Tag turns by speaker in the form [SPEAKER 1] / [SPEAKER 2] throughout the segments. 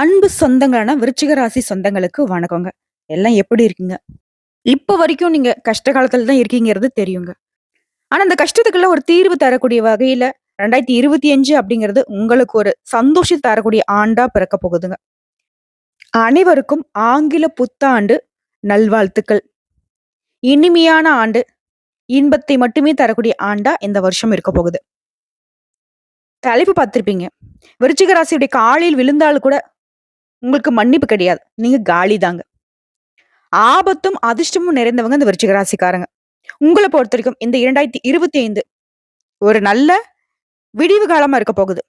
[SPEAKER 1] அன்பு சொந்தங்களான விருச்சிக ராசி சொந்தங்களுக்கு வணக்கங்க. எல்லாம் எப்படி இருக்கீங்க? இப்ப வரைக்கும் நீங்க கஷ்ட காலத்துல தான் இருக்கீங்கிறது தெரியுங்க. ஆனா அந்த கஷ்டத்துக்கெல்லாம் ஒரு தீர்வு தரக்கூடிய வகையில 2025 அப்படிங்கிறது உங்களுக்கு ஒரு சந்தோஷத்தை தரக்கூடிய ஆண்டா பிறக்க போகுதுங்க. அனைவருக்கும் ஆங்கில புத்தாண்டு நல்வாழ்த்துக்கள். இனிமையான ஆண்டு. இன்பத்தை மட்டுமே தரக்கூடிய ஆண்டா இந்த வருஷம் இருக்க போகுது. தலைப்பு பார்த்துருப்பீங்க விருச்சிக ராசியுடைய காலில் விழுந்தாலும் கூட உங்களுக்கு மன்னிப்பு கிடையாது. நீங்க காலி தாங்க. ஆபத்தும், அதிர்ஷ்டமும் நிறைந்தவங்க இந்த விருச்சிக ராசிக்காரங்க. உங்களை பொறுத்த வரைக்கும் இந்த 2025 ஒரு நல்ல விடிவு காலமா இருக்க போகுது.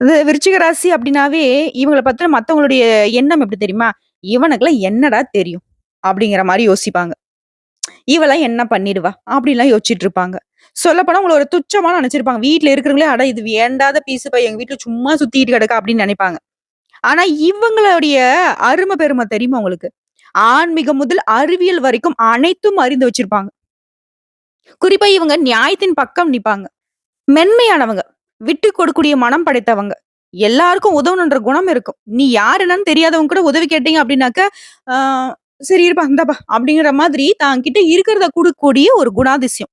[SPEAKER 1] இது விருச்சிக ராசி அப்படின்னாவே, இவங்கள பத்தின மத்தவங்களுடைய எண்ணம் எப்படி தெரியுமா? இவனுக்குலாம் என்னடா தெரியும்?" அப்படிங்கிற மாதிரி யோசிப்பாங்க. இவெல்லாம் என்ன பண்ணிடுவா?" அப்படிலாம் யோசிச்சுட்டு இருப்பாங்க. சொல்லப்போனா உங்களை ஒரு துச்சமான நினைச்சிருப்பாங்க வீட்டுல இருக்கிறவங்களே, "அட இது வேண்டாத பீஸுப்பா, எங்க வீட்டுல சும்மா சுத்திட்டு கிடக்கா" அப்படின்னு நினைப்பாங்க ஆனா இவங்களுடைய அருமை பெருமை தெரியுமா உங்களுக்கு? ஆன்மீகம் முதல் அறிவியல் வரைக்கும் அனைத்தும் அறிந்து வச்சிருப்பாங்க. குறிப்பா இவங்க நியாயத்தின் பக்கம் நிப்பாங்க. மென்மையானவங்க. விட்டு கொடுக்கக்கூடிய மனம் படைத்தவங்க. எல்லாருக்கும் உதவணுன்ற குணம் இருக்கும். நீ யார் என்னன்னு தெரியாதவங்க கூட உதவி கேட்டீங்க அப்படின்னாக்க, ஆஹ் "சரி இருப்பா, இந்தாப்பா" அப்படிங்கிற மாதிரி தான் கிட்ட இருக்கிறத கொடுக்கக்கூடிய ஒரு குணாதிசயம்.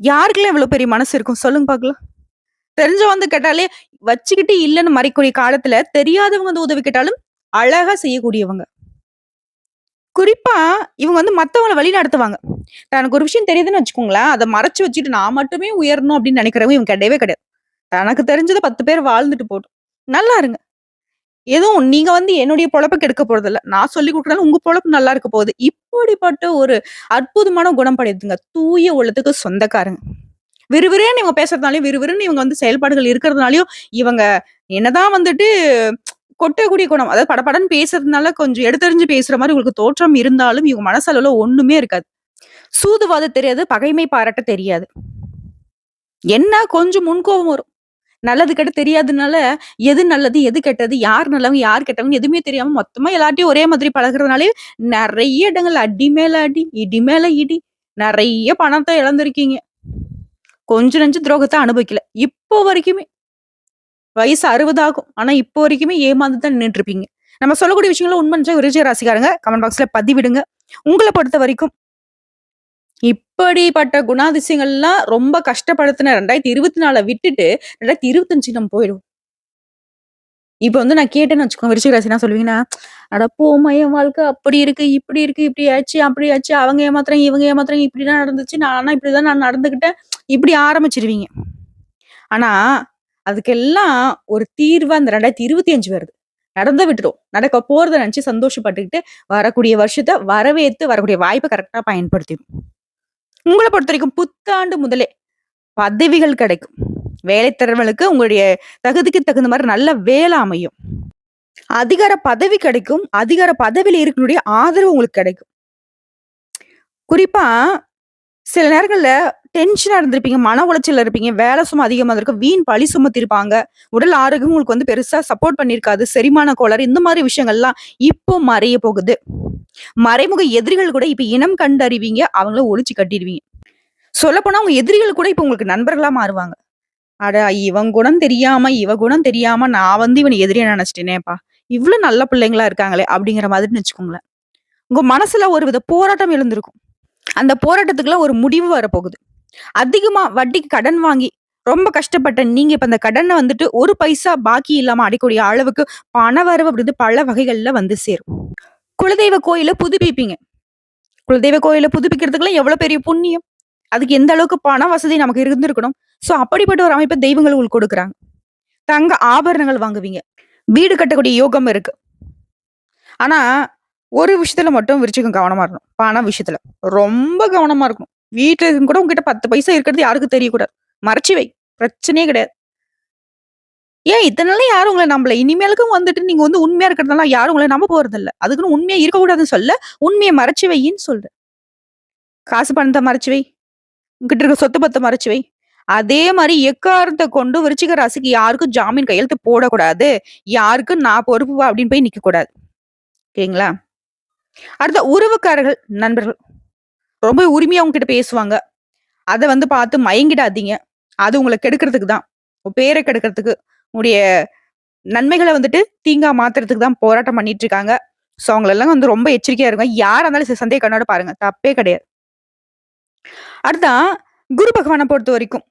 [SPEAKER 1] யாருக்குலாம் இவ்வளோ பெரிய மனசு இருக்கும்? சொல்லுங்க பார்க்கலாம். தெரிஞ்சவங்க வந்து கேட்டாலே வச்சுக்கிட்டு இல்லைன்னு மறைக்கூடிய காலத்துல, தெரியாதவங்க வந்து உதவி கேட்டாலும் அழகா செய்யக்கூடியவங்க. குறிப்பா இவங்க வந்து மற்றவங்கள வழி நடத்துவாங்க தனக்கு ஒரு விஷயம் தெரியுதுன்னு வச்சுக்கோங்களேன், அதை மறைச்சு வச்சுட்டு நான் மட்டுமே உயரணும் அப்படின்னு நினைக்கிறவங்க இவங்க கிடையவே கிடையாது. தனக்கு தெரிஞ்சதை பத்து பேர் வாழ்ந்துட்டு போட்டும். நல்லா இருங்க. எதுவும் நீங்க வந்து என்னுடைய பொழப்ப கெடுக்க போறதில்ல. நான் சொல்லிக் குடுக்குறனால உங்க பொழப்பு நல்லா இருக்க போகுது. இப்படிப்பட்ட ஒரு அற்புதமான குணம் படைத்தவங்க. தூய உள்ளத்துக்கு சொந்தக்காரங்க. விறுவிறுன்னு இவங்க பேசுறதுனாலையும் விறுவிறுன்னு இவங்க வந்து செயல்பாடுகள் இருக்கிறதுனாலையும் இவங்க என்னதான் வந்துட்டு கொட்டக்கூடிய குணம். அதாவது படப்படன்னு பேசுறதுனால கொஞ்சம் எடுத்தறிஞ்சு பேசுற மாதிரி உங்களுக்கு தோற்றம் இருந்தாலும், இவங்க மனசளவுல ஒண்ணுமே இருக்காது. சூதுவாது தெரியாது, பகைமை பாராட்ட தெரியாது. என்ன கொஞ்சம் முன்கோபம் வரும். நல்லது கெட்ட தெரியாதுனால எது நல்லது, எது கெட்டது, யார் நல்லவங்க, யார் கெட்டவங்க எதுவுமே தெரியாம மொத்தமா எல்லார்ட்டயும் ஒரே மாதிரி பழகிறதுனாலே நிறைய இடங்கள்ல அடி மேல அடி, இடி மேல இடி, நிறைய பணத்தை இழந்திருக்கீங்க. கொஞ்சம் நெஞ்சு துரோகத்தை அனுபவிக்கல. இப்போ வரைக்குமே. வயசு 60 ஆகும். ஆனா இப்போ வரைக்குமே ஏமாந்து தான் நின்னுட்டு இருப்பீங்க. நம்ம சொல்லக்கூடிய விஷயங்களும் உண்மைன்னு நினைச்சா ராசிக்காரங்க கமெண்ட் பாக்ஸ்ல பதிவிடுங்க. உங்களை பொறுத்த வரைக்கும் இப்படிப்பட்ட குணாதிசயங்கள்லாம் ரொம்ப கஷ்டப்படுத்தின 2024 விட்டுட்டு 2025 நம்ம போயிடுவோம். இப்ப வந்து நான் கேட்டேன்னு வச்சுக்கோங்க, விருச்சிக ராசி சொல்லுவீங்கன்னா, அடப்போமா என் வாழ்க்கை அப்படி இருக்கு, இப்படி இருக்கு, இப்படி ஆச்சு, அப்படி ஆச்சு, அவங்க ஏமாத்துறாங்க, இவங்க ஏமாத்துறாங்க, இப்படிதான் நடந்துச்சு, நான் இப்படிதான் நான் நடந்துக்கிட்டேன்." இப்படி ஆரம்பிச்சிருவீங்க ஆனா, அதுக்கெல்லாம் ஒரு தீர்வா அந்த ரெண்டாயிரத்தி இருபத்தி அஞ்சு வருது. நடந்த விட்டுரும். நடக்க போறத நினைச்சு சந்தோஷப்பட்டுக்கிட்டு, வரக்கூடிய வருஷத்தை வரவேற்று வரக்கூடிய வாய்ப்பை கரெக்டா பயன்படுத்திடும் உங்களை பொறுத்த பொறுத்தவரைக்கும் புத்தாண்டு முதலே பதவிகள் கிடைக்கும். வேலை உங்களுடைய தகுதிக்கு தகுந்த மாதிரி நல்ல வேலை அமையும். அதிகார பதவி கிடைக்கும். அதிகார பதவியில் இருக்கக்கூடிய ஆதரவு உங்களுக்கு கிடைக்கும். குறிப்பா, சில நேரங்கள்ல டென்ஷனா இருந்திருப்பீங்க. மன உளைச்சல்ல இருப்பீங்க. வேலை சுமை அதிகமா இருக்கும் வீண் பழி சுமத்திருப்பாங்க. உடல் ஆரோக்கியம் உங்களுக்கு வந்து பெருசா சப்போர்ட் பண்ணியிருக்காது. செரிமான கோளாறு இந்த மாதிரி விஷயங்கள்லாம் இப்போ மறைய போகுது. மறைமுக எதிரிகள் கூட இப்ப இனம் கண்டறிவீங்க. அவங்கள ஒழிச்சு கட்டிடுவீங்க. சொல்லப்போனா உங்க எதிரிகள் கூட இப்ப உங்களுக்கு நண்பர்களா மாறுவாங்க. "அட இவன் குணம் தெரியாம, இவ குணம் தெரியாம நான் வந்து இவன எதிரியா நினைச்சிட்டேனேப்பா இவ்ளோ நல்ல பிள்ளைங்களா இருக்காங்களே!" அப்படிங்கிற மாதிரின்னு வச்சுக்கோங்களேன். உங்க மனசுல ஒரு வித போராட்டம் எழுந்திருக்கும். அந்த போராட்டத்துக்குள்ள ஒரு முடிவு வரப்போகுது. அதிகமா வட்டிக்கு கடன் வாங்கி, ரொம்ப கஷ்டப்பட்ட நீங்க இப்ப அந்த கடனை வந்துட்டு ஒரு பைசா பாக்கி இல்லாம அடிக்கூடிய அளவுக்கு பணவரவு அப்படின்றது பல வகைகள்ல வந்து சேரும். குலதெய்வ கோயில புதுப்பிப்பீங்க. குலதெய்வ கோயில புதுப்பிக்கிறதுக்குலாம் எவ்வளவு பெரிய புண்ணியம். அதுக்கு எந்த அளவுக்கு பண வசதி நமக்கு இருந்திருக்கணும். ஸோ அப்படிப்பட்ட ஒரு அமைப்பை தெய்வங்கள் உங்களுக்கு கொடுக்குறாங்க தங்க ஆபரணங்கள் வாங்குவீங்க. வீடு கட்டக்கூடிய யோகம் இருக்கு. ஆனா, ஒரு விஷயத்துல மட்டும் விரிச்சுக்கும் கவனமா இருக்கணும். பண விஷயத்துல. ரொம்ப கவனமா இருக்கணும். வீட்டுல இருக்கும் கூட உங்ககிட்ட 10 பைசா இருக்கிறது யாருக்கும் தெரியக்கூடாது. மறைச்சு வை. பிரச்சனையே கிடையாது. ஏன் இதனால யாரும் உங்களை நம்மள இனிமேலுக்கும் வந்துட்டு நீங்க வந்து உண்மையா இருக்கிறதுனால யாரும் உங்களை நம்ப போறதில்ல. அதுக்குன்னு உண்மையா இருக்கக்கூடாதுன்னு சொல்ல உண்மையை மறைச்சு வையின்னு சொல்றேன். காசு பணத்தை மறைச்சு வை. உங்ககிட்ட இருக்க சொத்து பத்தை மறைச்சு வை. அதே மாதிரி எக்காரத்தை கொண்டு விருச்சிக ராசிக்கு யாருக்கும் ஜாமீன் கையெழுத்து போடக்கூடாது. யாருக்கும் நான் பொறுப்பு அப்படின்னு போய் நிக்கக்கூடாது. ஓகேங்களா? அடுத்த உறவுக்காரர்கள், நண்பர்கள். ரொம்ப உரிமையா உங்ககிட்ட பேசுவாங்க. அதை வந்து பார்த்து மயங்கிடாதீங்க. அது உங்களை கெடுக்கிறதுக்கு தான். உங்க பேர கெடுக்கிறதுக்கு, உங்களுடைய நன்மைகளை வந்துட்டு தீங்கா மாத்துறதுக்கு தான் போராட்டம் பண்ணிட்டு இருக்காங்க. ஸோ அவங்களெல்லாம் வந்து ரொம்ப எச்சரிக்கையா இருங்க. யாரா இருந்தாலும் சரி சந்தேக கண்ணோட பாருங்க. தப்பே கிடையாது. அடுத்தா குரு பொறுத்த வரைக்கும்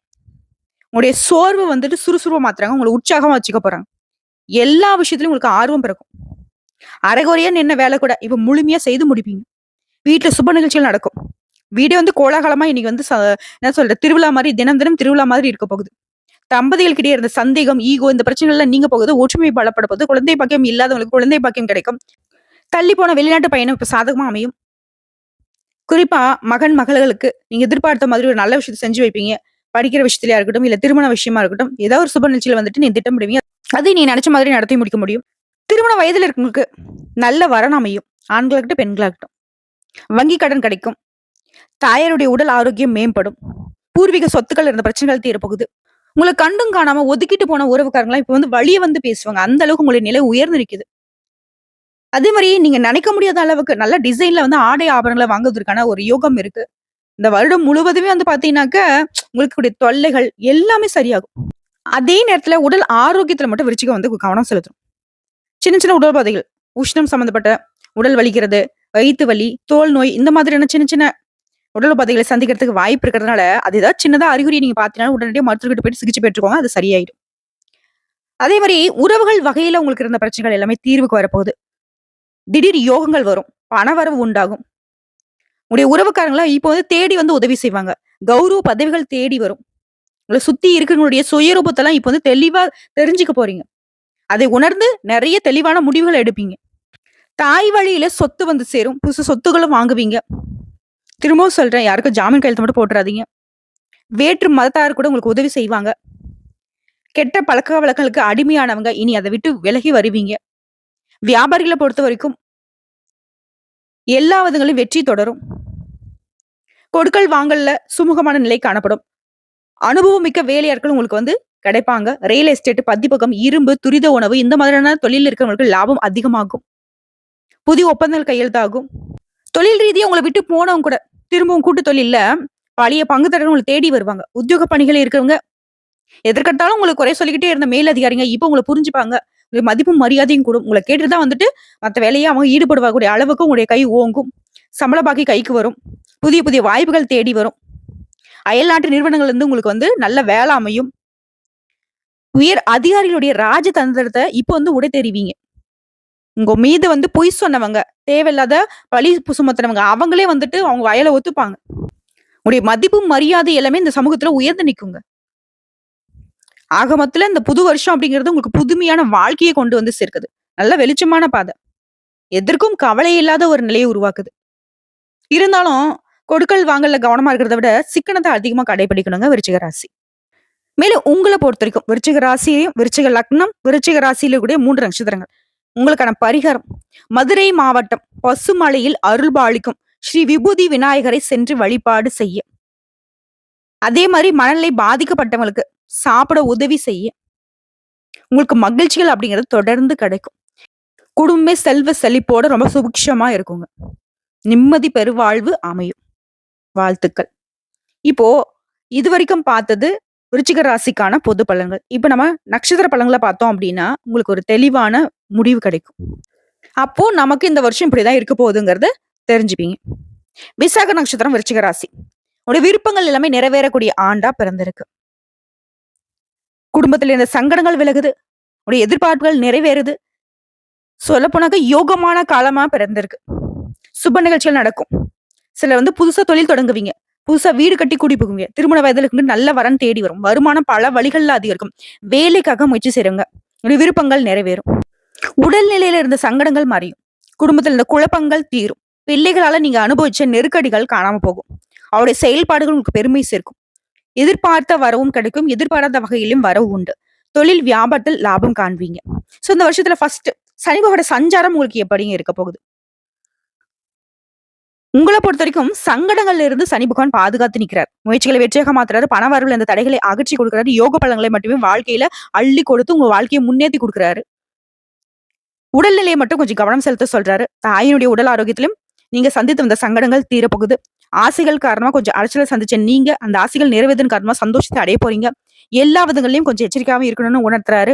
[SPEAKER 1] உங்களுடைய சோர்வு வந்துட்டு சுறுசுறுப்பாக மாத்துறாங்க. உங்களை உற்சாகமா வச்சுக்க போறாங்க. எல்லா விஷயத்துலையும் உங்களுக்கு ஆர்வம் பிறக்கும். அரைகுறையா நின்ன வேலை கூட இப்ப முழுமையா செய்து முடிப்பீங்க. வீட்டில் சுப நிகழ்ச்சிகள் நடக்கும். வீடே வந்து கோலாகலமா இன்னைக்கு வந்து ச என்ன சொல்ற திருவிழா மாதிரி தினம் தினம் திருவிழா மாதிரி இருக்க போகுது. தம்பதிகளுக்கிடையே இருந்த சந்தேகம், ஈகோ இந்த பிரச்சனைகள்லாம் நீங்க போகுது. ஒற்றுமை பலப்பட போகுது. குழந்தை பாக்கியம் இல்லாதவங்களுக்கு குழந்தை பாக்கியம் கிடைக்கும். தள்ளி போன வெளிநாட்டு பயணம் இப்ப சாதகமா அமையும். குறிப்பா மகன், மகள்களுக்கு நீங்க எதிர்பார்த்த மாதிரி ஒரு நல்ல விஷயத்த செஞ்சு வைப்பீங்க. படிக்கிற விஷயத்திலயா இருக்கட்டும், இல்ல திருமண விஷயமா இருக்கட்டும், ஏதாவது ஒரு சுப நிகழ்ச்சியில வந்துட்டு நீ திட்டமிடுவீங்க. அதை நீ நினைச்ச மாதிரி நடத்தி முடிக்க முடியும். திருமண வயதுல இருக்கவங்களுக்கு நல்ல வரன் அமையும். ஆண்களாகட்டும், பெண்களாகட்டும். வங்கி கடன் கிடைக்கும். தாயாருடைய உடல் ஆரோக்கியம் மேம்படும். பூர்வீக சொத்துக்கள் இருந்த பிரச்சனைகள் தீரப்போகுது. உங்களை கண்டும் காணாம ஒதுக்கிட்டு போன உறவுக்காரங்களாம் இப்ப வந்து வழிய வந்து பேசுவாங்க. அந்த அளவுக்கு உங்களுடைய நிலை உயர்ந்து நிற்குது அதே மாதிரி நீங்க நினைக்க முடியாத அளவுக்கு நல்ல டிசைன்ல வந்து ஆடை ஆபரணங்களை வாங்குவதற்கான ஒரு யோகம் இருக்கு. இந்த வருடம் முழுவதுமே வந்து பார்த்தீங்கன்னாக்க, உங்களுக்கு கூடிய தொல்லைகள் எல்லாமே சரியாகும். அதே நேரத்துல உடல் ஆரோக்கியத்துல மட்டும் விருச்சிகம் வந்து கவனம் செலுத்தும் சின்ன சின்ன உடல் பாதைகள் உஷ்ணம் சம்மந்தப்பட்ட உடல் வலிக்கிறது, வயிற்று வலி, தோல் நோய் இந்த மாதிரியான சின்ன சின்ன உடல் உபாதைகளை சந்திக்கிறதுக்கு வாய்ப்பு இருக்கிறதுனால, அது ஏதாவது சின்னதா அறிகுறி நீங்க பார்த்தீங்கன்னா, உடனடியாக மருத்துவர்கிட்ட போயிட்டு சிகிச்சை பெற்றுக்கோங்க. அது சரியாயிடும். அதே மாதிரி உறவுகள் வகையில உங்களுக்கு இருந்த பிரச்சனைகள் எல்லாமே தீர்வுக்கு வரப்போகுது. திடீர் யோகங்கள் வரும். பணவரவு உண்டாகும். உங்களுடைய உறவுக்காரங்களாம் இப்போ வந்து தேடி வந்து உதவி செய்வாங்க. கௌரவ பதவிகள் தேடி வரும். உங்களை சுத்தி இருக்கிறவங்களுடைய சுயரூபத்தெல்லாம் இப்போ வந்து தெளிவா தெரிஞ்சுக்க போறீங்க. அதை உணர்ந்து நிறைய தெளிவான முடிவுகள் எடுப்பீங்க. தாய் வழியில சொத்து வந்து சேரும். புதுசு சொத்துக்களும் வாங்குவீங்க. திரும்பவும் சொல்றேன். யாருக்கும் ஜாமீன் கையெழுத்து மட்டும் போட்டுறாதீங்க. வேற்று மதத்தார் கூட உங்களுக்கு உதவி செய்வாங்க. கெட்ட பழக்க வழக்கங்களுக்கு அடிமையானவங்க இனி அதை விட்டு விலகி வருவீங்க. வியாபாரிகளை பொறுத்த வரைக்கும் எல்லா வெற்றி தொடரும். கொடுக்கல் வாங்கல்ல சுமூகமான நிலை காணப்படும். அனுபவம் மிக்க வேலையாட்கள் உங்களுக்கு வந்து கிடைப்பாங்க. ரியல் எஸ்டேட், பதிப்பகம் இரும்பு, துரித உணவு இந்த மாதிரியான தொழில் இருக்கிறவங்களுக்கு லாபம் அதிகமாகும். புதிய ஒப்பந்தங்கள் கையெழுத்தாகும். தொழில் ரீதியாக உங்களை விட்டு போனவங்க கூட திரும்பவும் கூட்டு தொழில பழைய பங்குதாரர்கள் உங்களை தேடி வருவாங்க. உத்தியோக பணிகள் இருக்கிறவங்க எதற்கெடுத்தாலும் உங்களுக்கு குறை சொல்லிக்கிட்டே இருந்த மேல் அதிகாரிங்க இப்போ உங்களை புரிஞ்சுப்பாங்க. மதிப்பும் மரியாதையும் கூடும். உங்களை கேட்டுட்டு தான் வந்துட்டு மற்ற வேலையை அவங்க ஈடுபடுவாக்கூடிய அளவுக்கு உங்களுடைய கை ஓங்கும். சம்பள பாக்கி கைக்கு வரும். புதிய புதிய வாய்ப்புகள் தேடி வரும். அயல்நாட்டு நிறுவனங்கள் இருந்து உங்களுக்கு வந்து நல்ல வேலை அமையும். உயர் அதிகாரிகளுடைய ராஜதந்திரத்தை இப்போ வந்து உடை தெரிவிங்க உங்க மீது வந்து பொய் சொன்னவங்க, தேவையில்லாத பழி சுமத்தினவங்க அவங்களே வந்துட்டு அவங்க வயலை ஒத்துப்பாங்க. உங்களுடைய மதிப்பும், மரியாதை எல்லாமே இந்த சமூகத்துல உயர்ந்து நிற்குங்க ஆக மொத்தத்துல இந்த புது வருஷம் அப்படிங்கிறது உங்களுக்கு புதுமையான வாழ்க்கையை கொண்டு வந்து சேர்க்குது. நல்ல வெளிச்சமான பாதை. எதற்கும் கவலை இல்லாத ஒரு நிலையை உருவாக்குது. இருந்தாலும் கொடுக்கல் வாங்கல கவனமா இருக்கிறத விட சிக்கனத்தை அதிகமா கடைபிடிக்கணுங்க விருச்சிக ராசி. மேலும் உங்களை பொறுத்த வரைக்கும் விருச்சிக ராசியையும், விருச்சிக லக்னம், விருச்சிக ராசியில கூடிய மூன்று நட்சத்திரங்கள். உங்களுக்கான பரிகாரம் மதுரை மாவட்டம் பசுமலையில் அருள்பாளிக்கும் ஸ்ரீ விபூதி விநாயகரை சென்று வழிபாடு செய்ய. அதே மாதிரி மனநிலை பாதிக்கப்பட்டவங்களுக்கு சாப்பிட உதவி செய்ய. உங்களுக்கு மகிழ்ச்சிகள் அப்படிங்கிறது தொடர்ந்து கிடைக்கும். குடும்ப செல்வ செழிப்போட ரொம்ப சுபிக்ஷமா இருக்குங்க. நிம்மதி பெருவாழ்வு அமையும். வாழ்த்துக்கள். இப்போ இதுவரைக்கும் பார்த்தது விருச்சிக ராசிக்கான பொது பலன்கள். இப்போ நம்ம நட்சத்திர பலன்களை பார்த்தோம் அப்படின்னா, உங்களுக்கு ஒரு தெளிவான முடிவு கிடைக்கும். அப்போ நமக்கு இந்த வருஷம் இப்படிதான் இருக்க போகுதுங்கிறத தெரிஞ்சுப்பீங்க. விசாக நட்சத்திரம் விருச்சிக ராசி. உடைய விருப்பங்கள் எல்லாமே நிறைவேறக்கூடிய ஆண்டா பிறந்திருக்கு. குடும்பத்துல இருந்த சங்கடங்கள் விலகுது. உடைய எதிர்பார்ப்புகள் நிறைவேறுது. சொல்லப்போனாக்க யோகமான காலமா பிறந்திருக்கு. சுப நிகழ்ச்சிகள் நடக்கும். சிலர் வந்து புதுசா தொழில் தொடங்குவீங்க. புதுசா வீடு கட்டி கூடி புகுவீங்க. திருமண வயதில் நல்ல வரன் தேடி வரும். வருமானம் பல வழிகள்ல அதிகரிக்கும். வேலைக்காக முயற்சி செய்யுங்க விருப்பங்கள் நிறைவேறும். உடல்நிலையில இருந்த சங்கடங்கள் மறையும். குடும்பத்தில் இருந்த குழப்பங்கள் தீரும். பிள்ளைகளால நீங்க அனுபவிச்ச நெருக்கடிகள் காணாம போகும். அவருடைய செயல்பாடுகள் உங்களுக்கு பெருமை சேர்க்கும். எதிர்பார்த்த வரவும் கிடைக்கும். எதிர்பாராத வகையிலும் வரவு உண்டு. தொழில் வியாபாரத்தில் லாபம் காண்பீங்க. சோ இந்த வருஷத்துல ஃபர்ஸ்ட் சனிபகோட சஞ்சாரம் உங்களுக்கு எப்படிங்க இருக்க போகுது? பொறுத்த வரைக்கும் சங்கடங்கள்ல இருந்து சனி பகவான் பாதுகாத்து நிற்கிறார் முயற்சிகளை வெற்றியாக மாத்துறாரு. பண வரவுல இந்த தடைகளை அகற்றி கொடுக்கிறாரு. யோக பலன்களை மட்டுமே வாழ்க்கையில அள்ளி கொடுத்து உங்க வாழ்க்கையை முன்னேற்றி குடுக்குறாரு. உடல்நிலையை மட்டும் கொஞ்சம் கவனம் செலுத்த சொல்றாரு. தாயினுடைய உடல் ஆரோக்கியத்திலும் நீங்க சந்தித்து வந்த சங்கடங்கள் தீரப்போகுது. ஆசைகள் காரணமாக கொஞ்சம் அலைச்சலை சந்திச்ச நீங்க, அந்த ஆசைகள் நிறைவேதன் காரணமாக சந்தோஷத்தை அடைய போறீங்க. எல்லா விதங்களையும் கொஞ்சம் எச்சரிக்கையாவும் இருக்கணும்னு உணர்த்துறாரு.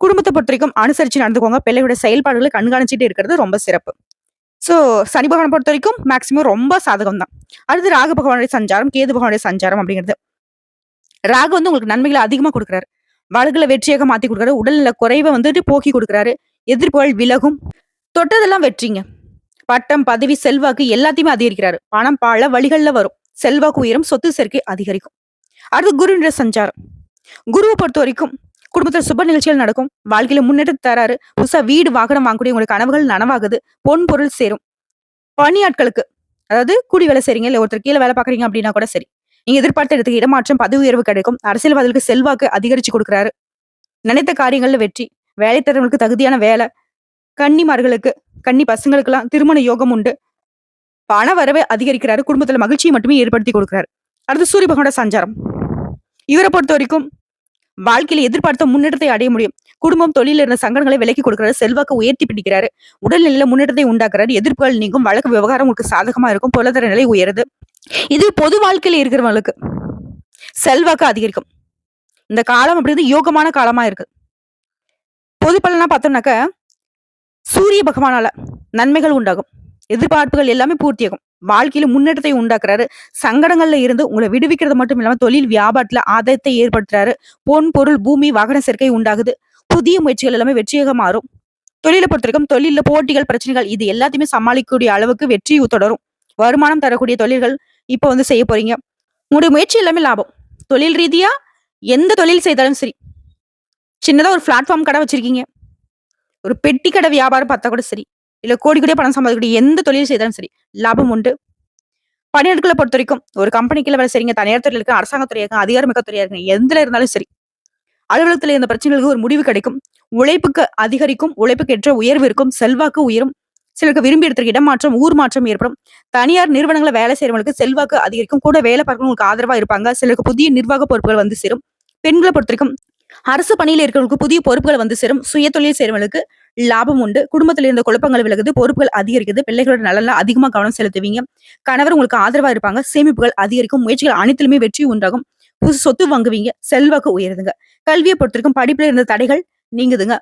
[SPEAKER 1] குடும்பத்தை பொறுத்தவரைக்கும் அனுசரிச்சு நடந்துக்கோங்க. பிள்ளையோட செயல்பாடுகளை கண்காணிச்சுட்டு இருக்கிறது ரொம்ப சிறப்பு. ஸோ சனி பொறுத்த வரைக்கும் மேக்சிமம் ரொம்ப சாதகம் தான். அடுத்து ராக பகவானுடைய சஞ்சாரம், கேது பகவானுடைய சஞ்சாரம் அப்படிங்கிறது. ராகு வந்து உங்களுக்கு நன்மைகளை அதிகமாக கொடுக்குறாரு வழக்குல வெற்றியாக மாற்றி கொடுக்குறாரு உடல்நல குறைவை வந்துட்டு போக்கி கொடுக்குறாரு எதிர்ப்புகள் விலகும். தொட்டதெல்லாம் வெற்றிங்க. பட்டம், பதவி, செல்வாக்கு எல்லாத்தையுமே அதிகரிக்கிறாரு. பணம் பல வழிகள்ல வரும். செல்வாக்கு உயரும், சொத்து சேர்க்கை அதிகரிக்கும். அடுத்து குருன்ற சஞ்சாரம். பொறுத்த வரைக்கும் குடும்பத்துல சுப நிகழ்ச்சிகள் நடக்கும். வாழ்க்கையில முன்னேற்றத்த தராரு. புதுசா வீடு, வாகனம் வாங்கக்கூடிய உங்களுடைய கனவுகள் நனவாகுது. பொன், பொருள் சேரும். பணியாட்களுக்கு அதாவது கூடி வேலை செய்றீங்க, இல்ல ஒருத்தர் கீழ வேலை பார்க்குறீங்க அப்படின்னா கூட சரி. நீங்க எதிர்பார்த்த இடத்துக்கு இடமாற்றம், பதவி உயர்வு கிடைக்கும். அரசியல்வாதிகளுக்கு செல்வாக்கு அதிகரிச்சு கொடுக்குறாரு நினைத்த காரியங்கள்ல வெற்றி. வேலை தரவங்களுக்கு தகுதியான வேலை. கன்னிமார்களுக்கு, கன்னி பசங்களுக்கெல்லாம் திருமண யோகம் உண்டு. பண வரவை அதிகரிக்கிறாரு. குடும்பத்துல மகிழ்ச்சியை மட்டுமே ஏற்படுத்தி கொடுக்கிறாரு. அடுத்து சூரிய பகவானோட சஞ்சாரம். பொறுத்த வரைக்கும் வாழ்க்கையில எதிர்பார்த்த முன்னேற்றத்தை அடைய முடியும். குடும்பம், தொழில இருந்த சங்கடங்களை விலக்கி கொடுக்கிறாரு. செல்வாக்க உயர்த்தி பிடிக்கிறாரு. உடல்நிலையில முன்னேற்றத்தை உண்டாக்குறாரு. எதிர்ப்புகள் நீங்கும். வழக்கு விவகாரம் உங்களுக்கு சாதகமா இருக்கும். பொருளாதார நிலை உயருது. இது பொது வாழ்க்கையில இருக்கிறவங்களுக்கு செல்வாக்கு அதிகரிக்கும். இந்த காலம் அப்படிங்கிறது யோகமான காலமா இருக்கு. பொது பலனா பார்த்தோம்னாக்க, சூரிய பகவானால நன்மைகள் உண்டாகும். எதிர்பார்ப்புகள் எல்லாமே பூர்த்தியாகும். வாழ்க்கையில முன்னேற்றத்தை உண்டாக்குறாரு. சங்கடங்கள்ல இருந்து உங்களை விடுவிக்கிறது மட்டும் இல்லாம தொழில், வியாபாரத்துல ஆதாயத்தை ஏற்படுத்துறாரு. பொன், பொருள், பூமி, வாகன சேர்க்கை உண்டாகுது. புதிய முயற்சிகள் எல்லாமே வெற்றியாக மாறும். தொழிலை பொறுத்தவரைக்கும் தொழில போட்டிகள், பிரச்சனைகள் இது எல்லாத்தையுமே சமாளிக்கக்கூடிய அளவுக்கு வெற்றி தொடரும். வருமானம் தரக்கூடிய தொழில்கள் இப்ப வந்து செய்ய போறீங்க. உங்களுடைய முயற்சி எல்லாமே லாபம். தொழில் ரீதியா எந்த தொழில் செய்தாலும் சரி. சின்னதா ஒரு பிளாட்ஃபார்ம் கடை வச்சிருக்கீங்க. ஒரு பெட்டி கடை வியாபாரம் பார்த்தா கூட சரி. இல்ல கோடி கோடியா பணம் சம்பாதிக்கக்கூடிய எந்த தொழில் செய்தாலும் சரி. லாபம் உண்டு. பணியாட்கள பொறுத்தவரைக்கும் ஒரு கம்பெனிக்குள்ள வேலை செய்றீங்க. தனியார் துறையில் இருக்க, அரசாங்க துறையாக இருக்க, அதிகாரமிக்க துறையாக இருக்க, எதுல இருந்தாலும் சரி. அலுவலகத்துல இருந்த பிரச்சனைகளுக்கு ஒரு முடிவு கிடைக்கும். உழைப்புக்கு அதிகரிக்கும். உழைப்புக்கு ஏற்ற உயர்வு இருக்கும். செல்வாக்கு உயரும். சிலருக்கு விரும்பிய இடத்திற்கு இடமாற்றம், ஊர் மாற்றம் ஏற்படும். தனியார் நிறுவனங்களை வேலை செய்றவங்களுக்கு செல்வாக்கு அதிகரிக்கும். கூட வேலை பார்க்கிறவங்களுக்கு ஆதரவா இருப்பாங்க. சிலருக்கு புதிய நிர்வாக பொறுப்புகள் வந்து சேரும். பெண்கள பொறுத்தவரைக்கும் அரசு பணியில இருக்கிறவங்களுக்கு புதிய பொறுப்புகள் வந்து சேரும். சுய தொழில் செய்றவங்களுக்கு லாபம் உண்டு. குடும்பத்துல இருந்த குழப்பங்கள் விலகுது. பொறுப்புகள் அதிகரிக்குது. பிள்ளைகளோட நலன்ல அதிகமா கவனம் செலுத்துவீங்க. கணவர் உங்களுக்கு ஆதரவா இருப்பாங்க. சேமிப்புகள் அதிகரிக்கும். முயற்சிகள் அனைத்திலுமே வெற்றி உண்டாகும். புதுசு சொத்து வாங்குவீங்க. செல்வாக்கு உயருதுங்க. கல்வியை பொறுத்திருக்கும் படிப்புல இருந்த தடைகள் நீங்குதுங்க.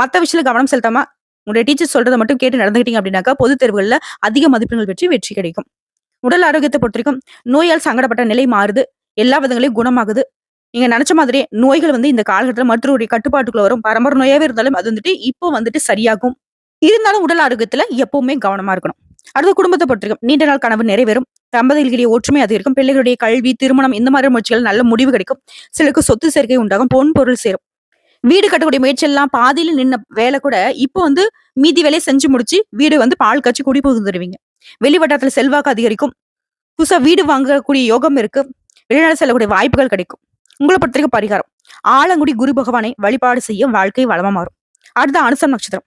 [SPEAKER 1] மத்த விஷயத்துல கவனம் செலுத்தாம உங்களுடைய டீச்சர் சொல்றதை மட்டும் கேட்டு நடந்துக்கிட்டீங்க அப்படின்னாக்கா, பொது தேர்வுகள்ல அதிக மதிப்பெண்கள் பெற்று வெற்றி கிடைக்கும். உடல் ஆரோக்கியத்தை பொறுத்திருக்கும் நோயால் சங்கடப்பட்ட நிலை மாறுது. எல்லா விதங்களையும் குணமாகுது. நீங்க நினைச்ச மாதிரியே நோய்கள் வந்து இந்த காலகட்டத்தில் மற்றவருடைய கட்டுப்பாட்டுக்குள்ள வரும். பரம்பரை நோயாவே இருந்தாலும் அது வந்துட்டு இப்போ வந்துட்டு சரியாகும். இருந்தாலும் உடல் ஆரோக்கியத்துல எப்பவுமே கவனமா இருக்கணும். அடுத்து குடும்பத்தை பொறுத்திருக்கும் நீண்ட நாள் கனவு நிறைவேறும். தம்பதிகளிடையே ஒற்றுமை அதிகரிக்கும். பிள்ளைகளுடைய கல்வி, திருமணம் இந்த மாதிரி முயற்சிகள் நல்ல முடிவு கிடைக்கும். சிலருக்கு சொத்து சேர்க்கை உண்டாகும். பொன், பொருள் சேரும். வீடு கட்டக்கூடிய முயற்சி எல்லாம் பாதியில நின்ன வேலை கூட இப்போ வந்து மீதி வேலையை செஞ்சு முடிச்சு, வீடு வந்து பால் காய்ச்சி குடி புகுந்துருவீங்க. வெளிவட்டாரத்துல செல்வாக்கு அதிகரிக்கும். புதுசா வீடு வாங்கக்கூடிய யோகம் இருக்கு. வெளிநாடு செல்லக்கூடிய வாய்ப்புகள் கிடைக்கும். உங்கள பொறுத்தவரைக்கும் பரிகாரம். ஆலங்குடி குரு பகவானை வழிபாடு செய்ய வாழ்க்கை வளமா மாறும். அடுத்து அனுசம் நட்சத்திரம்.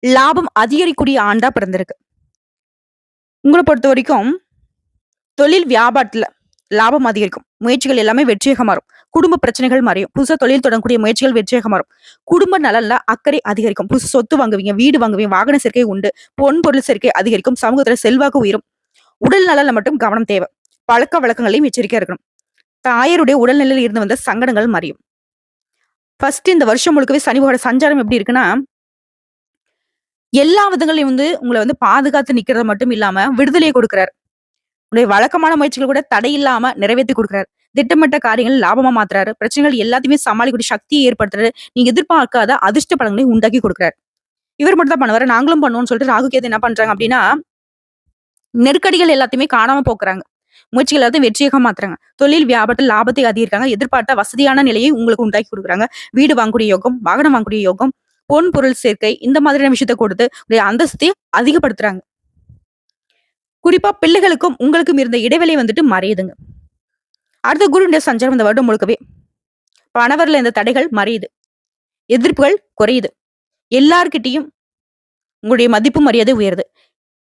[SPEAKER 1] லாபம் அதிகரிக்கூடிய ஆண்டா பிறந்திருக்கு. பொறுத்த வரைக்கும் தொழில் வியாபாரத்துல லாபம் அதிகரிக்கும். முயற்சிகள் எல்லாமே வெற்றியாக மாறும். குடும்ப பிரச்சனைகள் மறையும். புதுசாக தொழில் தொடங்கக்கூடிய முயற்சிகள் வெற்றியாக மாறும். குடும்ப நலன்ல அக்கறை அதிகரிக்கும். புதுசு சொத்து வாங்குவீங்க. வீடு வாங்குவீங்க. வாகன சேர்க்கை உண்டு. பொன், பொருள் சேர்க்கை அதிகரிக்கும். சமூகத்துல செல்வாக்கு உயரும். உடல் நலன்ல மட்டும் கவனம் தேவை. பழக்க வழக்கங்களையும் எச்சரிக்கையா இருக்கணும். தாயாருடைய உடல்நிலையில் இருந்து வந்த சங்கடங்கள் மறையும். ஃபர்ஸ்ட் இந்த வருஷம் முழுக்கவே சனி சஞ்சாரம் எப்படி இருக்குன்னா எல்லா விதங்களையும் வந்து உங்களை வந்து பாதுகாத்து நிக்கிறது மட்டும் இல்லாம விடுதலையை கொடுக்கிறார். உங்களுடைய வழக்கமான முயற்சிகள் கூட தடை இல்லாம நிறைவேத்தி குடுக்குறாரு. திட்டமிட்ட காரியங்கள் லாபமா மாத்துறாரு. பிரச்சனைகள் எல்லாத்தையுமே சமாளிக்கக்கூடிய சக்தியை ஏற்படுத்துறாரு. நீங்க எதிர்பார்க்காத அதிர்ஷ்ட பலங்களை உண்டாக்கி கொடுக்குறாரு இவர் மட்டும் தான் பண்ணுவாரு. நாங்களும் பண்ணுவோம்னு சொல்லிட்டு ராகு, கேது என்ன பண்றாங்க அப்படின்னா, நெருக்கடிகள் எல்லாத்தையுமே காணாம போக்குறாங்க. முயற்சிகள் எல்லாத்தையும் வெற்றியாக மாத்துறாங்க. தொழில் வியாபாரத்தில் லாபத்தை அதிகரிக்காங்க. எதிர்பார்த்த வசதியான நிலையை உங்களுக்கு உண்டாக்கி கொடுக்குறாங்க வீடு வாங்கக்கூடிய யோகம், வாகனம் வாங்கக்கூடிய யோகம், பொன், பொருள் சேர்க்கை இந்த மாதிரியான விஷயத்த கொடுத்து உங்களுடைய அந்தஸ்தை அதிகப்படுத்துறாங்க. குறிப்பா பிள்ளைகளுக்கும் உங்களுக்கும் இருந்த இடைவெளி வந்துட்டு மறையுதுங்க. அடுத்த குருடைய சஞ்சாரம் இந்த வருடம் முழுக்கவே. பணவரில் இந்த தடைகள் மறையுது. எதிர்ப்புகள் குறையுது. எல்லார்கிட்டயும் உங்களுடைய மதிப்பு மரியாதை உயருது.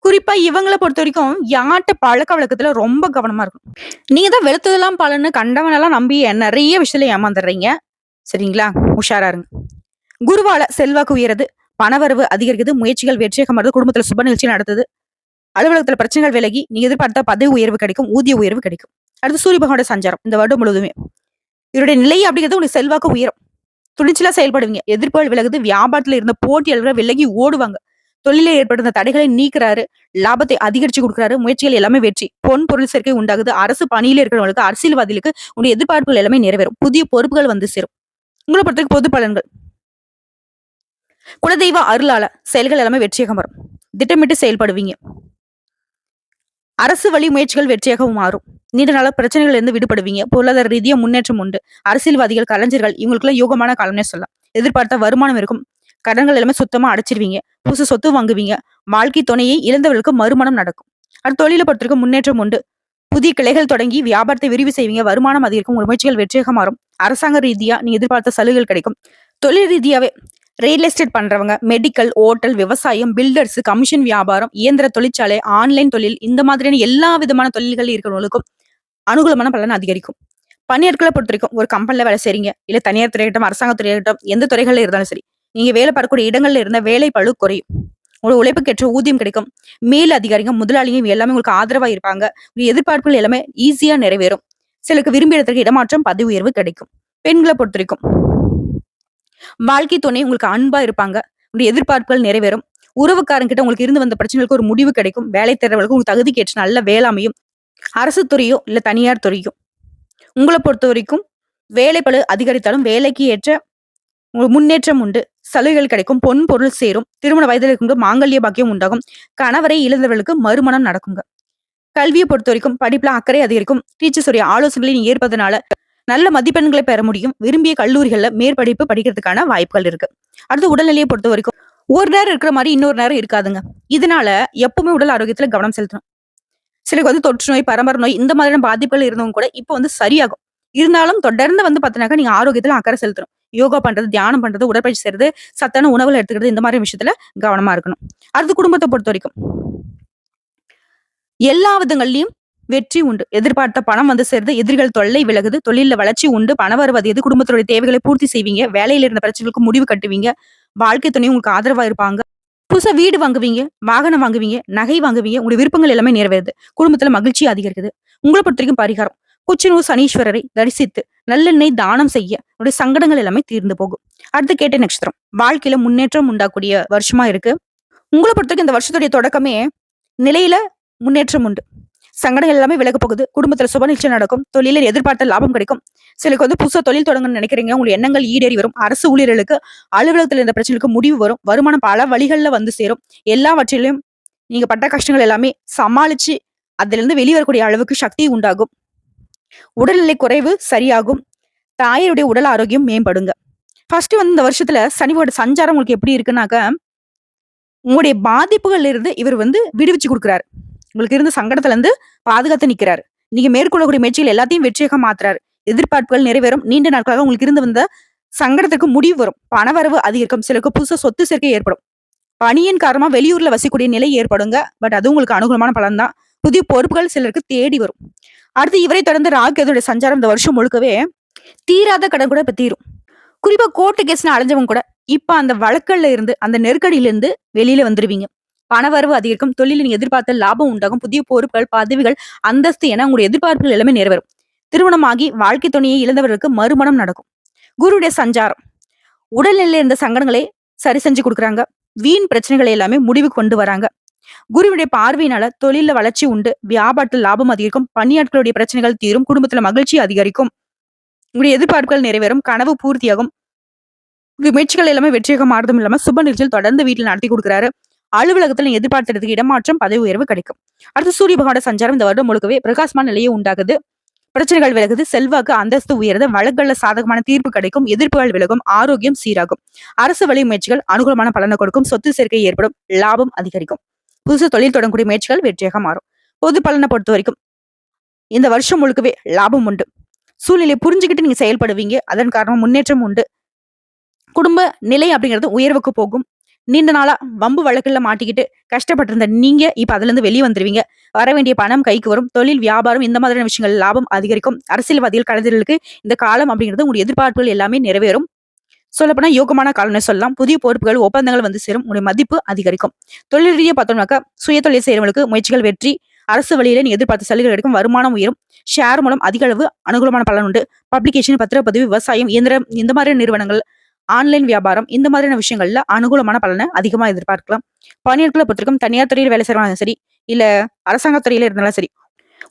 [SPEAKER 1] குறிப்பா இவங்களை பொறுத்த வரைக்கும் யாட்ட பழக்க வழக்கத்துல ரொம்ப கவனமா இருக்கும் நீங்க தான் வெளுத்ததெல்லாம் பலன்னு கண்டவனெல்லாம் நம்பி நிறைய விஷயத்துல ஏமாந்துடுறீங்க. சரிங்களா? உஷாரா இருங்க. குருவால செல்வாக்கு உயருது. பணவரவு அதிகரிக்குது. முயற்சிகள் வெற்றியாக மாறுது. குடும்பத்துல சுப நிகழ்ச்சி நடத்துது. அலுவலகத்துல பிரச்சனைகள் விலகி நீங்க எதிர்பார்த்த பதவி உயர்வு கிடைக்கும். ஊதிய உயர்வு கிடைக்கும். அடுத்து சூரிய பகவானோட சஞ்சாரம் இந்த வருடம் முழுவதுமே. இவருடைய நிலை அப்படிங்கிறது உங்களுக்கு செல்வாக்கு உயரும். துணிச்சலா செயல்படுவீங்க. எதிர்ப்புகள் விலகுது. வியாபாரத்துல இருந்த போட்டியாளர்கள் விலகி ஓடுவாங்க. தொழில்ல ஏற்படுத்த தடைகளை நீக்கிறாரு லாபத்தை அதிகரிச்சு கொடுக்கிறாரு முயற்சிகள் எல்லாமே வெற்றி. பொன் பொருள் சேர்க்கை உண்டாகுது. அரசு பணியில இருக்கிறவங்களுக்கு, அரசியல்வாதிகளுக்கு உங்களுடைய எதிர்பார்ப்புகள் எல்லாமே நிறைவேறும். புதிய பொறுப்புகள் வந்து சேரும். உங்களை பொறுத்தவரைக்கும் பொது பலன்கள். குலதெய்வ அருளால செயல்கள் எல்லாமே வெற்றியாக வரும். திட்டமிட்டு செயல்படுவீங்க. அரசு வழி முயற்சிகள் வெற்றியாகவும் மாறும். நீண்ட நாள பிரச்சனைகள் இருந்து விடுபடுவீங்க. பொருளாதார ரீதியா முன்னேற்றம் உண்டு. அரசியல்வாதிகள், கலைஞர்கள் இவங்களுக்குலாம் யோகமான காலம்னே சொல்லலாம். எதிர்பார்த்த வருமானம் இருக்கும். கடன்கள் எல்லாமே சுத்தமா அடைச்சிருவீங்க. புதுசு சொத்து வாங்குவீங்க. வாழ்க்கை துணையை இழந்தவர்களுக்கு மறுமணம் நடக்கும். அடுத்து தொழில பொறுத்தவரைக்கும் முன்னேற்றம் உண்டு. புதிய கிளைகள் தொடங்கி வியாபாரத்தை விரிவு செய்வீங்க. வருமானம் அதிகரிக்கும். உங்க முயற்சிகள் வெற்றியாக மாறும். அரசாங்க ரீதியா நீங்க எதிர்பார்த்த சலுகைகள் கிடைக்கும். தொழில் ரீதியாவே ரியல் எஸ்டேட் பண்றவங்க, மெடிக்கல், ஓட்டல், விவசாயம், பில்டர்ஸ், கமிஷன் வியாபாரம், இயந்திர தொழிற்சாலை, ஆன்லைன் தொழில் இந்த மாதிரியான எல்லா விதமான தொழில்கள் இருக்கிறவங்களுக்கும் அனுகூலமான பலன் அதிகரிக்கும். பணியாற்களை பொறுத்த வரைக்கும் ஒரு கம்பெனில வேலை செய்றீங்க. இல்ல தனியார் துறையாகட்டும், அரசாங்க துறையாகட்டும், எந்த துறைகள்ல இருந்தாலும் சரி. நீங்க வேலை பார்க்கக்கூடிய இடங்கள்ல இருந்த வேலை பழு குறையும். உழைப்புக்கு உழைப்புக்கேற்ற ஊதியம் கிடைக்கும். மேல் அதிகாரிங்க, முதலாளியும் எல்லாமே உங்களுக்கு ஆதரவா இருப்பாங்க. உங்க எதிர்பார்ப்புகள் எல்லாமே ஈஸியா நிறைவேறும். சிலருக்கு விரும்பிய இடத்திற்கு இடமாற்றம், பதவி உயர்வு கிடைக்கும். பொறுத்த வரைக்கும் வாழ்க்கை துணை உங்களுக்கு அன்பா இருப்பாங்க. உங்களுடைய எதிர்பார்ப்புகள் நிறைவேறும். உறவுக்காரங்கிட்ட உங்களுக்கு இருந்து வந்த பிரச்சனைகளுக்கு ஒரு முடிவு கிடைக்கும். வேலை தேர்வுகளுக்கு உங்களுக்கு தகுதிக்கு ஏற்ற நல்ல வேளாமையும் அரசு துறையோ, இல்ல தனியார் துறையோ பொறுத்த வரைக்கும் வேலைப்பளு அதிகரித்தாலும் வேலைக்கு ஏற்ற முன்னேற்றம் உண்டு. சலுகைகள் கிடைக்கும். பொன் பொருள் சேரும். திருமண வயதில் இருக்கவங்களுக்கு மாங்கல்ய பாக்கியம் உண்டாகும். கணவரை இழந்தவர்களுக்கு மறுமணம் நடக்குங்க. கல்வியை பொறுத்த வரைக்கும் படிப்புல அக்கறை அதிகரிக்கும். டீச்சர்ஸ் உடைய ஆலோசனைகளை நீ ஏற்பதனால நல்ல மதிப்பெண்களை பெற முடியும். விரும்பிய கல்லூரிகள்ல மேற்படிப்பு படிக்கிறதுக்கான வாய்ப்புகள் இருக்கு. அடுத்து பொறுத்த வரைக்கும் ஒரு நேரம் இருக்கிற மாதிரி இன்னொரு நேரம் இருக்காதுங்க. இதனால எப்பவுமே உடல் ஆரோக்கியத்துல கவனம் செலுத்தணும். சிலருக்கு வந்து தொற்று நோய், பரம்பரை நோய் இந்த மாதிரியான பாதிப்புகள் இருந்தவங்க கூட இப்ப வந்து சரியாகும். இருந்தாலும் தொடர்ந்து வந்து பார்த்தீங்கன்னாக்கா நீங்க ஆரோக்கியத்துல அக்கறை செலுத்தணும். யோகா பண்றது, தியானம் பண்றது, உடற்பயிற்சி செய்யறது சத்தான உணவுகள் எடுத்துக்கிறது இந்த மாதிரி விஷயத்துல கவனமா இருக்கணும். அடுத்து குடும்பத்த பொறுத்தவரைக்கும் எல்லா விதங்கள்லயும் வெற்றி உண்டு. எதிர்பார்த்த பணம் வந்து சேருது. எதிரிகள் தொல்லை விலகுது. தொழில வளர்ச்சி உண்டு. பணம் வருவது எது குடும்பத்துடைய தேவைகளை பூர்த்தி செய்வீங்க. வேலையில இருந்த பிரச்சனைகளுக்கு முடிவு கட்டுவீங்க. வாழ்க்கை துணை உங்களுக்கு ஆதரவா இருப்பாங்க. புதுசா வீடு வாங்குவீங்க. வாகனம் வாங்குவீங்க. நகை வாங்குவீங்க. உங்களுடைய விருப்பங்கள் எல்லாமே நிறைவேறுது. குடும்பத்துல மகிழ்ச்சி அதிகரிக்குது. உங்களை பொறுத்த வரைக்கும் பரிகாரம். குச்சனூர் சனீஸ்வரரை தரிசித்து நல்லெண்ணெய் தானம் செய்ய உடைய சங்கடங்கள் எல்லாமே தீர்ந்து போகும். அடுத்து கேட்ட நட்சத்திரம். வாழ்க்கையில முன்னேற்றம் உண்டாக்கூடிய வருஷமா இருக்கு. உங்களை பொறுத்தவரைக்கும் இந்த வருஷத்துடைய தொடக்கமே நிலையில முன்னேற்றம் உண்டு. சங்கடங்கள் எல்லாமே விலக போகுது. குடும்பத்துல சுப நிகழ்ச்சி நடக்கும். தொழிலில் எதிர்பார்த்த லாபம் கிடைக்கும். சிலருக்கு வந்து புதுசா தொழில் தொடங்கணும்னு நினைக்கிறீங்க. உங்களுடைய எண்ணங்கள் ஈடேறி வரும். அரசு ஊழியர்களுக்கு அலுவலகத்துல இருந்த பிரச்சனைக்கு முடிவு வரும். வருமானம் பல வழிகளில் வந்து சேரும். எல்லாவற்றிலும் நீங்க பட்ட கஷ்டங்கள் எல்லாமே சமாளிச்சு அதிலிருந்து வெளிய வரக்கூடிய அளவுக்கு சக்தி உண்டாகும். உடல்நிலை குறைவு சரியாகும். தாயருடைய உடல் ஆரோக்கியம் மேம்படுங்க. ஃபர்ஸ்ட் வந்து இந்த வருஷத்துல சனியோட சஞ்சாரம் உங்களுக்கு எப்படி இருக்குன்னாக்க உங்களுடைய பாதிப்புகள்ல இருந்து இவர் வந்து விடுவிச்சு கொடுக்குறாரு உங்களுக்கு இருந்த சங்கடத்துல இருந்து பாதுகாத்து நிற்கிறாரு நீங்க மேற்கொள்ளக்கூடிய முயற்சிகள் எல்லாத்தையும் வெற்றியாக மாத்துறாரு. எதிர்பார்ப்புகள் நிறைவேறும். நீண்ட நாட்களாக உங்களுக்கு இருந்து வந்த சங்கடத்திற்கு முடிவு வரும். பணவரவு அதிகரிக்கும். சிலருக்கு புதுசு சொத்து சேர்க்கை ஏற்படும். பணியின் காரணமா வெளியூர்ல வசிக்கூடிய நிலை ஏற்படுங்க. பட் அது உங்களுக்கு அனுகூலமான பலன் தான். புதிய பொறுப்புகள் சிலருக்கு தேடி வரும். அடுத்து இவரை தொடர்ந்து ராகு சஞ்சாரம் இந்த வருஷம் முழுக்கவே தீராத கடன் கூட இப்ப தீரும். குறிப்பா கோர்ட்டு கேஸ்ன்னு அலைஞ்சவங்க கூட இப்ப அந்த வழக்கல்ல இருந்து அந்த நெருக்கடியில இருந்து வெளியில வந்துருவீங்க. பணவரவு அதிகரிக்கும். தொழிலின் நீங்க எதிர்பார்த்த லாபம் உண்டாகும். புதிய பொறுப்புகள், பதவிகள், அந்தஸ்து என உங்களுடைய எதிர்பார்ப்புகள் எல்லாமே நிறைவேறும். திருமணமாகி வாழ்க்கை துணையை இழந்தவர்களுக்கு மறுமணம் நடக்கும். குருடைய சஞ்சாரம் உடல்நிலையில இருந்த சங்கடங்களை சரி செஞ்சு கொடுக்குறாங்க வீண் பிரச்சனைகளை எல்லாமே முடிவுக்கு கொண்டு வராங்க. குருவினுடைய பார்வையினால தொழில வளர்ச்சி உண்டு. வியாபாரத்தில் லாபம் அதிகரிக்கும். பணியாட்களுடைய பிரச்சனைகள் தீரும். குடும்பத்துல மகிழ்ச்சி அதிகரிக்கும். உங்களுடைய எதிர்பார்ப்புகள் நிறைவேறும். கனவு பூர்த்தியாகும். முயற்சிகள் எல்லாமே வெற்றியாக மாறுறதும் இல்லாம சுப நிகழ்ச்சியில் தொடர்ந்து வீட்டில் நடத்தி கொடுக்குறாரு அலுவலகத்தில் எதிர்பார்த்ததுக்கு இடமாற்றம், பதவி உயர்வு கிடைக்கும். அடுத்து சூரிய பகவான சஞ்சாரம் இந்த வருடம் முழுக்கவே பிரகாசமான நிலையை உண்டாகுது. பிரச்சனைகள் விலகுது. செல்வாக்கு, அந்தஸ்து உயர்ந்த வழக்குகள்ல சாதகமான தீர்ப்பு கிடைக்கும். எதிர்ப்புகள் விலகும். ஆரோக்கியம் சீராகும். அரசு வழி முயற்சிகள் அனுகூலமான பலனை கொடுக்கும். சொத்து சேர்க்கை ஏற்படும். லாபம் அதிகரிக்கும். புதுசு தொழில் தொடங்கக்கூடிய முயற்சிகள் வெற்றியாக மாறும். பொது பலனை பொறுத்த வரைக்கும் இந்த வருஷம் முழுக்கவே லாபம் உண்டு. சூழ்நிலையை புரிஞ்சுக்கிட்டு நீங்க செயல்படுவீங்க. அதன் காரணம் முன்னேற்றம் உண்டு. குடும்ப நிலை அப்படிங்கிறது உயர்வுக்கு போகும். நீண்ட நாளா வம்பு வழக்குல மாட்டிக்கிட்டு கஷ்டப்பட்டிருந்த நீங்க இப்ப அதிலிருந்து வெளியே வந்துருவீங்க. வர வேண்டிய பணம் கைக்கு வரும். தொழில், வியாபாரம் இந்த மாதிரியான விஷயங்கள் லாபம் அதிகரிக்கும். அரசியல்வாதிகள், கலைஞர்களுக்கு இந்த காலம் அப்படிங்கிறது உங்களுடைய எதிர்பார்ப்புகள் எல்லாமே நிறைவேறும். சொல்லப்போனா யோகமான காலம்னு சொல்லலாம். புதிய பொறுப்புகள், ஒப்பந்தங்கள் வந்து சேரும். உங்களுடைய மதிப்பு அதிகரிக்கும். தொழில் ரீதியாக பார்த்தோம்னாக்கா சுய தொழில் செய்கிறவங்களுக்கு முயற்சிகள் வெற்றி. அரசு வழியில நீ எதிர்பார்த்த சலுகைகள் கிடைக்கும். வருமானம் உயரும். ஷேர் மூலம் அதிக அளவு அனுகூலமான பலன் உண்டு. பப்ளிகேஷன், பத்திரப்பதிவு, விவசாயம், இயந்திரம் இந்த மாதிரியான நிறுவனங்கள், ஆன்லைன் வியாபாரம் இந்த மாதிரியான விஷயங்கள்ல அனுகூலமான பலனை அதிகமா எதிர்பார்க்கலாம் பணியாட்களை பொறுத்திருக்கும் தனியார் துறையில் வேலை செய்யறாலும் சரி இல்ல அரசாங்க துறையில இருந்தாலும் சரி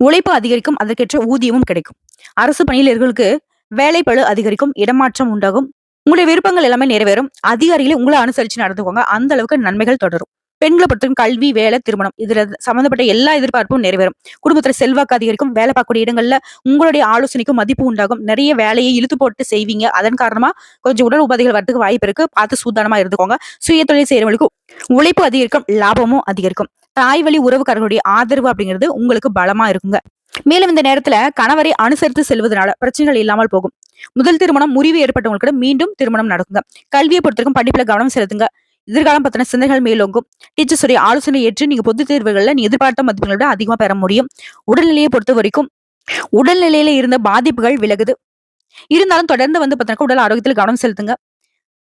[SPEAKER 1] உழைப்பு அதிகரிக்கும் அதற்கேற்ற ஊதியமும் கிடைக்கும் அரசு பணியிலர்களுக்கு வேலைப்பழு அதிகரிக்கும் இடமாற்றம் உண்டாகும் உங்களுடைய விருப்பங்கள் எல்லாமே நிறைவேறும். அதிகாரிகளை உங்களை அனுசரிச்சு நடந்துக்கோங்க. அந்த அளவுக்கு நன்மைகள் தொடரும். பெண்களை பொறுத்தவரைக்கும் கல்வி வேலை திருமணம் இதுல சம்பந்தப்பட்ட எல்லா எதிர்பார்ப்பும் நிறைவேறும். குடும்பத்துல செல்வாக்கு அதிகரிக்கும். வேலை பார்க்கக்கூடிய இடங்கள்ல உங்களுடைய ஆலோசனைக்கும் மதிப்பு உண்டாகும். நிறைய வேலையை இழுத்து போட்டு செய்வீங்க. அதன் காரணமா கொஞ்சம் உடல் உபாதைகள் வரதுக்கு வாய்ப்பு இருக்கு. பார்த்து சூதானமா இருந்துக்கோங்க. சுய தொழில் செய்யறவங்களுக்கு உழைப்பு அதிகரிக்கும் லாபமும் அதிகரிக்கும். தாய் வழி உறவுக்காரர்களுடைய ஆதரவு அப்படிங்கிறது உங்களுக்கு பலமா இருக்குங்க. மேலும் இந்த நேரத்துல கணவரை அனுசரித்து செல்வதனால பிரச்சனைகள் இல்லாமல் போகும். முதல் திருமணம் முறிவு ஏற்பட்டவங்களுக்கு கூட மீண்டும் திருமணம் நடக்குங்க. கல்வியை பொறுத்தவரைக்கும் படிப்புல கவனம் செலுத்துங்க. எதிர்காலம் பத்தின சிந்தனைகள் மேலோங்கும். டீச்சர்ஸுடைய ஆலோசனை ஏற்று நீங்க பொது தேர்வுகள்ல நீ எதிர்பார்த்த மதிப்பெண்களை விட அதிகமா பெற முடியும். உடல்நிலையை பொறுத்த வரைக்கும் உடல்நிலையில இருந்த பாதிப்புகள் விலகுது. இருந்தாலும் தொடர்ந்து வந்து பார்த்தீங்கன்னா உடல் ஆரோக்கியத்தில் கவனம் செலுத்துங்க.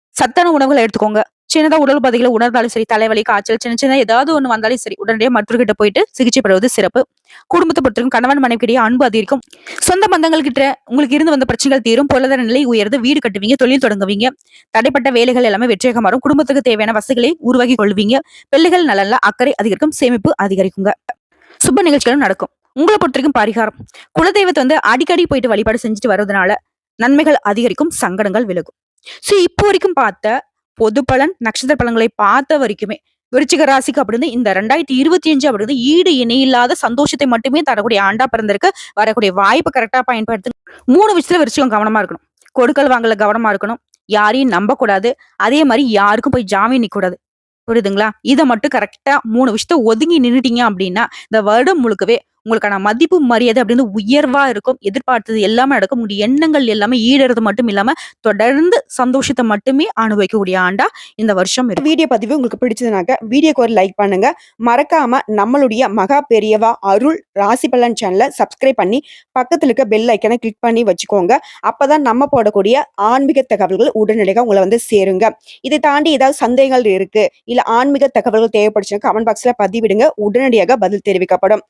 [SPEAKER 1] சத்தான உணவுகளை எடுத்துக்கோங்க. சின்னதா உடல் உபாதைகளை உணர்ந்தாலும் சரி தலைவலி காய்ச்சல் சின்ன சின்ன ஏதாவது ஒண்ணு வந்தாலும் சரி உடனடியாக மருத்துவர்கிட்ட போயிட்டு சிகிச்சை பெறுவது சிறப்பு. குடும்பத்தை பொறுத்தவரைக்கும் கணவன் மனைவிக்கிடையே அன்பு அதிகரிக்கும். சொந்த பந்தங்கள் கிட்ட உங்களுக்கு இருந்து வந்த பிரச்சனைகள் தீரும். பொருளாதார நிலை உயர்ந்து வீடு கட்டுவீங்க தொழில் தொடங்குவீங்க. தடைப்பட்ட வேலைகள் எல்லாமே வெற்றியாக மாறும். குடும்பத்துக்கு தேவையான வசதிகளை உருவாக்கி கொள்வீங்க. பிள்ளைகள் நலன்ல அக்கறை அதிகரிக்கும் சேமிப்பு அதிகரிக்குங்க. சுப நிகழ்ச்சிகளும் நடக்கும். உங்களை பொறுத்தவரைக்கும் பரிகாரம். குலதெய்வத்தை வந்து அடிக்கடி போயிட்டு வழிபாடு செஞ்சுட்டு வர்றதுனால நன்மைகள் அதிகரிக்கும் சங்கடங்கள் விலகும். சோ இப்போ வரைக்கும் பார்த்த பொது பலன் நட்சத்திர பலன்களை பார்த்த வரைக்குமே விருச்சிக ராசிக்கு அப்படின்னு இந்த ரெண்டாயிரத்தி இருபத்தி அஞ்சு அப்படின்னு ஈடு இணையில்லாத சந்தோஷத்தை மட்டுமே தரக்கூடிய ஆண்டா பிறந்திருக்கு. வரக்கூடிய வாய்ப்பு கரெக்டா பயன்படுத்து மூணு விஷயத்துல விருச்சிகம் கவனமா இருக்கணும். கொடுக்கல் வாங்கல கவனமா இருக்கணும். யாரையும் நம்ப கூடாது அதே மாதிரி யாருக்கும் போய் ஜாமீன் நிக்க கூடாது புரியுதுங்களா? இதை மட்டும் கரெக்டா மூணு விஷயத்த ஒதுங்கி நின்றுட்டீங்க அப்படின்னா இந்த வருடம் முழுக்கவே உங்களுக்கான மதிப்பு மரியாதை அப்படின்னு உயர்வா இருக்கும். எதிர்பார்த்தது எல்லாமே நடக்கும் உங்களுடைய எண்ணங்கள் எல்லாமே ஈடுறது மட்டும் இல்லாம தொடர்ந்து சந்தோஷத்தை மட்டுமே அனுபவிக்கக்கூடிய ஆண்டா இந்த வருஷம்
[SPEAKER 2] வீடியோ பதிவு உங்களுக்கு பிடிச்சதுனாக்க வீடியோக்கு ஒரு லைக் பண்ணுங்க. மறக்காம நம்மளுடைய மகா பெரியவா அருள் ராசி பலன் சேனலை சப்ஸ்கிரைப் பண்ணி பக்கத்துல இருக்க பெல் ஐக்கனை கிளிக் பண்ணி வச்சுக்கோங்க. அப்பதான் நம்ம போடக்கூடிய ஆன்மீக தகவல்கள் உடனடியாக உங்களை வந்து சேருங்க. இதை தாண்டி ஏதாவது சந்தேகங்கள் இருக்கு இல்ல ஆன்மீக தகவல்கள் தேவைப்படுச்சுன்னா கமெண்ட் பாக்ஸ்ல பதிவிடுங்க. உடனடியாக பதில் தெரிவிக்கப்படும்.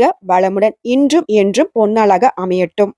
[SPEAKER 2] வாழ்க வளமுடன் இன்றும் என்றும் பொன்னாளாக அமையட்டும்.